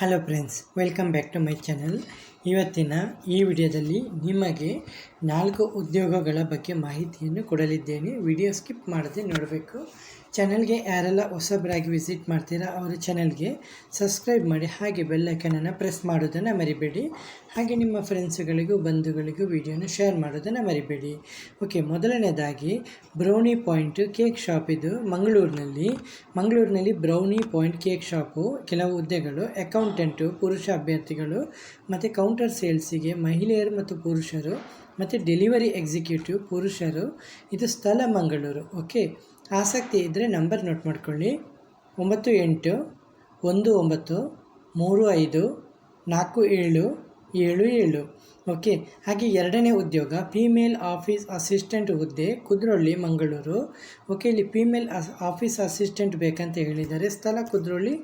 Hello friends welcome back to my channel ಇವತ್ತಿನ ಈ ವಿಡಿಯೋದಲ್ಲಿ ನಿಮಗೆ ನಾಲ್ಕು ಉದ್ಯೋಗಗಳ ಬಗ್ಗೆ ಮಾಹಿತಿಯನ್ನು ಕೊಡಲಿದ್ದೇನೆ. ವಿಡಿಯೋ ಸ್ಕಿಪ್ ಮಾಡದೆ ನೋಡಬೇಕು. ಚಾನಲ್ಗೆ ಯಾರೆಲ್ಲ ಹೊಸಬರಾಗಿ ವಿಸಿಟ್ ಮಾಡ್ತೀರಾ ಅವರ ಚಾನಲ್ಗೆ ಸಬ್ಸ್ಕ್ರೈಬ್ ಮಾಡಿ ಹಾಗೆ ಬೆಲ್ಲೈಕನನ್ನು ಪ್ರೆಸ್ ಮಾಡೋದನ್ನು ಮರಿಬೇಡಿ. ಹಾಗೆ ನಿಮ್ಮ ಫ್ರೆಂಡ್ಸ್ಗಳಿಗೂ ಬಂಧುಗಳಿಗೂ ವಿಡಿಯೋನ ಶೇರ್ ಮಾಡೋದನ್ನು ಮರಿಬೇಡಿ. ಓಕೆ, ಮೊದಲನೇದಾಗಿ ಬ್ರೌನಿ ಪಾಯಿಂಟ್ ಕೇಕ್ ಶಾಪ್ ಇದು ಮಂಗಳೂರಿನಲ್ಲಿ. ಮಂಗಳೂರಿನಲ್ಲಿ ಬ್ರೌನಿ ಪಾಯಿಂಟ್ ಕೇಕ್ ಶಾಪು. ಕೆಲವು ಹುದ್ದೆಗಳು, ಅಕೌಂಟೆಂಟು, ಪುರುಷ ಅಭ್ಯರ್ಥಿಗಳು ಮತ್ತು ಕೌಂಟರ್ ಸೇಲ್ಸಿಗೆ ಮಹಿಳೆಯರು ಮತ್ತು ಪುರುಷರು ಮತ್ತು ಡೆಲಿವರಿ ಎಕ್ಸಿಕ್ಯೂಟಿವ್ ಪುರುಷರು, ಇದು ಸ್ಥಳ ಮಂಗಳೂರು ಓಕೆ ಆಸಕ್ತಿ ಇದ್ದರೆ ನಂಬರ್ ನೋಟ್ ಮಾಡ್ಕೊಳ್ಳಿ. ಒಂಬತ್ತು ಎಂಟು, ಒಂದು ಒಂಬತ್ತು, ಮೂರು ಐದು, ನಾಲ್ಕು ಏಳು ಏಳು ಏಳು. ಓಕೆ, ಹಾಗೆ ಎರಡನೇ ಉದ್ಯೋಗ ಫೀಮೇಲ್ ಆಫೀಸ್ ಅಸಿಸ್ಟೆಂಟ್ ಹುದ್ದೆ ಕುದ್ರೊಳ್ಳಿ ಮಂಗಳೂರು. ಓಕೆ, ಇಲ್ಲಿ ಫೀಮೇಲ್ ಆಫೀಸ್ ಅಸಿಸ್ಟೆಂಟ್ ಬೇಕಂತ ಹೇಳಿದ್ದಾರೆ. ಸ್ಥಳ ಕುದ್ರೊಳ್ಳಿ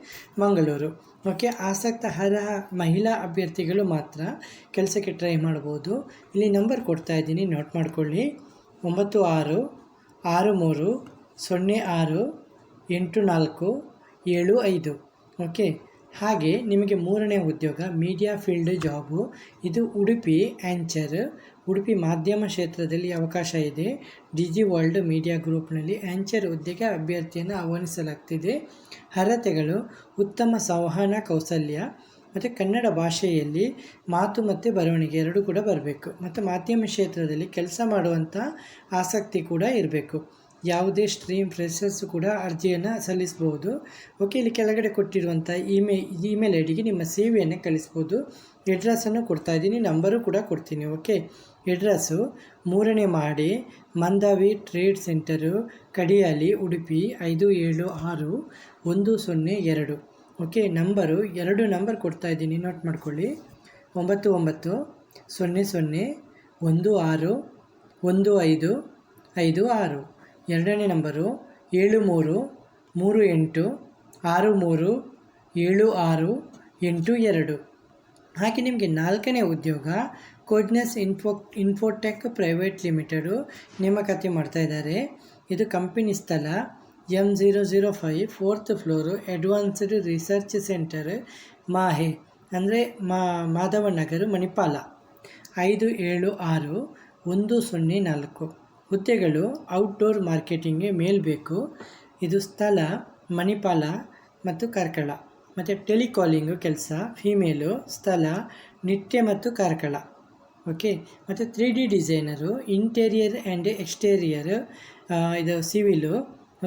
ಮಂಗಳೂರು. ಓಕೆ, ಆಸಕ್ತ ಅರ್ಹ ಮಹಿಳಾ ಅಭ್ಯರ್ಥಿಗಳು ಮಾತ್ರ ಕೆಲಸಕ್ಕೆ ಟ್ರೈ ಮಾಡ್ಬೋದು. ಇಲ್ಲಿ ನಂಬರ್ ಕೊಡ್ತಾ ಇದ್ದೀನಿ ನೋಟ್ ಮಾಡ್ಕೊಳ್ಳಿ. ಒಂಬತ್ತು ಆರು ಆರು ಮೂರು, ಸೊನ್ನೆ ಆರು, ಎಂಟು ನಾಲ್ಕು, ಏಳು ಐದು. ಓಕೆ ಹಾಗೆ ನಿಮಗೆ ಮೂರನೇ ಉದ್ಯೋಗ ಮೀಡಿಯಾ ಫೀಲ್ಡ್ ಜಾಬು ಇದು ಉಡುಪಿ ಆ್ಯಂಚರ್ ಉಡುಪಿ ಮಾಧ್ಯಮ ಕ್ಷೇತ್ರದಲ್ಲಿ ಅವಕಾಶ ಇದೆ. ಡಿಜಿ ವರ್ಲ್ಡ್ ಮೀಡಿಯಾ ಗ್ರೂಪ್ನಲ್ಲಿ ಆ್ಯಂಚರ್ ಹುದ್ದೆಗೆ ಅಭ್ಯರ್ಥಿಯನ್ನು ಆಹ್ವಾನಿಸಲಾಗ್ತಿದೆ. ಅರ್ಹತೆಗಳು, ಉತ್ತಮ ಸಂವಹನ ಕೌಶಲ್ಯ ಮತ್ತು ಕನ್ನಡ ಭಾಷೆಯಲ್ಲಿ ಮಾತು ಮತ್ತು ಬರವಣಿಗೆ ಎರಡೂ ಕೂಡ ಬರಬೇಕು. ಮತ್ತು ಮಾಧ್ಯಮ ಕ್ಷೇತ್ರದಲ್ಲಿ ಕೆಲಸ ಮಾಡುವಂಥ ಆಸಕ್ತಿ ಕೂಡ ಇರಬೇಕು. ಯಾವುದೇ ಸ್ಟ್ರೀಮ್ ಫ್ರೆಶರ್ಸ್ ಕೂಡ ಅರ್ಜಿಯನ್ನು ಸಲ್ಲಿಸಬಹುದು ಓಕೆ, ಇಲ್ಲಿ ಕೆಳಗಡೆ ಕೊಟ್ಟಿರುವಂಥ ಇಮೇಲ್ ಇಮೇಲ್ ಐ ಡಿಗೆ ನಿಮ್ಮ ಸಿ ವಿಯನ್ನು ಕಳಿಸ್ಬೋದು ಎಡ್ರೆಸ್ಸನ್ನು ಕೊಡ್ತಾ ಇದ್ದೀನಿ, ನಂಬರು ಕೂಡ ಕೊಡ್ತೀನಿ, ಓಕೆ? ಎಡ್ರೆಸ್ಸು ಮೂರನೇ ಮಾಡಿ, ಮಂದಾವಿ ಟ್ರೇಡ್ ಸೆಂಟರು, ಕಡಿಯಾಲಿ, ಉಡುಪಿ, ಐದು ಏಳು ಆರು ಒಂದು ಸೊನ್ನೆ ಎರಡು. ಓಕೆ, ನಂಬರು, ಎರಡು ನಂಬರ್ ಕೊಡ್ತಾ ಇದ್ದೀನಿ, ನೋಟ್ ಮಾಡ್ಕೊಳ್ಳಿ. ಒಂಬತ್ತು ಒಂಬತ್ತು, ಸೊನ್ನೆ ಸೊನ್ನೆ, ಒಂದು ಆರು, ಒಂದು ಐದು ಐದು ಆರು. ಎರಡನೇ ನಂಬರು ಏಳು ಮೂರು ಮೂರು ಎಂಟು ಆರು ಮೂರು ಏಳು ಆರು ಎಂಟು ಎರಡು. ಹಾಗೆ ನಿಮಗೆ ನಾಲ್ಕನೇ ಉದ್ಯೋಗ Codeness info Infotech private limited ನೇಮಕಾತಿ ಮಾಡ್ತಾ ಇದ್ದಾರೆ. ಇದು ಕಂಪನಿ ಸ್ಥಳ M zero zero five fourth floor advanced research centre Mahe, ಅಂದರೆ ಮಾ, ಮಾಧವನಗರ ಮಣಿಪಾಲ. ಐದು ಏಳು ಆರು ಒಂದು ಸೊನ್ನೆ ನಾಲ್ಕು. ಹುದ್ದೆಗಳು ಔಟ್ಡೋರ್ ಮಾರ್ಕೆಟಿಂಗ್ಗೆ ಮೇಲ್ಬೇಕು ಇದು ಸ್ಥಳ, ಮಣಿಪಾಲ ಮತ್ತು ಕಾರ್ಕಳ. ಮತ್ತು ಟೆಲಿಕಾಲಿಂಗು ಕೆಲಸ ಫೀಮೇಲು ಸ್ಥಳ, ನಿತ್ಯ ಮತ್ತು ಕಾರ್ಕಳ. ಓಕೆ ಮತ್ತು three D designer interior and exterior ಇದು ಸಿವಿಲು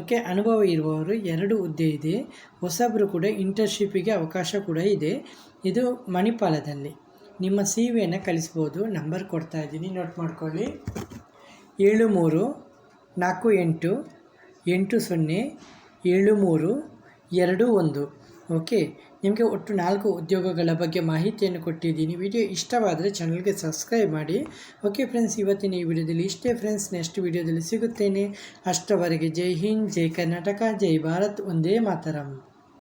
ಓಕೆ ಅನುಭವ ಇರುವವರು ಎರಡು ಹುದ್ದೆ ಇದೆ. ಹೊಸಬರು ಕೂಡ ಇಂಟರ್ನ್ಶಿಪ್ಪಿಗೆ ಅವಕಾಶ ಕೂಡ ಇದೆ. ಇದು ಮಣಿಪಾಲದಲ್ಲಿ. ನಿಮ್ಮ ಸಿ ವಿಯನ್ನು ಕಳಿಸ್ಬೋದು. ನಂಬರ್ ಕೊಡ್ತಾ ಇದ್ದೀನಿ. ನೋಟ್ ಮಾಡ್ಕೊಳ್ಳಿ. ಏಳು ಮೂರು ನಾಲ್ಕು ಎಂಟು ಎಂಟು ಸೊನ್ನೆ ಏಳು ಮೂರು ಎರಡು ಒಂದು. ಓಕೆ, ನಿಮಗೆ ಒಟ್ಟು ನಾಲ್ಕು ಉದ್ಯೋಗಗಳ ಬಗ್ಗೆ ಮಾಹಿತಿಯನ್ನು ಕೊಟ್ಟಿದ್ದೀನಿ. ವಿಡಿಯೋ ಇಷ್ಟವಾದರೆ ಚಾನಲ್ಗೆ ಸಬ್ಸ್ಕ್ರೈಬ್ ಮಾಡಿ. ಓಕೆ ಫ್ರೆಂಡ್ಸ್, ಇವತ್ತಿನ ಈ ವಿಡಿಯೋದಲ್ಲಿ ಇಷ್ಟೇ ಫ್ರೆಂಡ್ಸ್, ನೆಕ್ಸ್ಟ್ ವಿಡಿಯೋದಲ್ಲಿ ಸಿಗುತ್ತೇನೆ. ಅಷ್ಟವರೆಗೆ ಜೈ ಹಿಂದ್, ಜೈ ಕರ್ನಾಟಕ, ಜೈ ಭಾರತ್, ಒಂದೇ ಮಾತರಂ.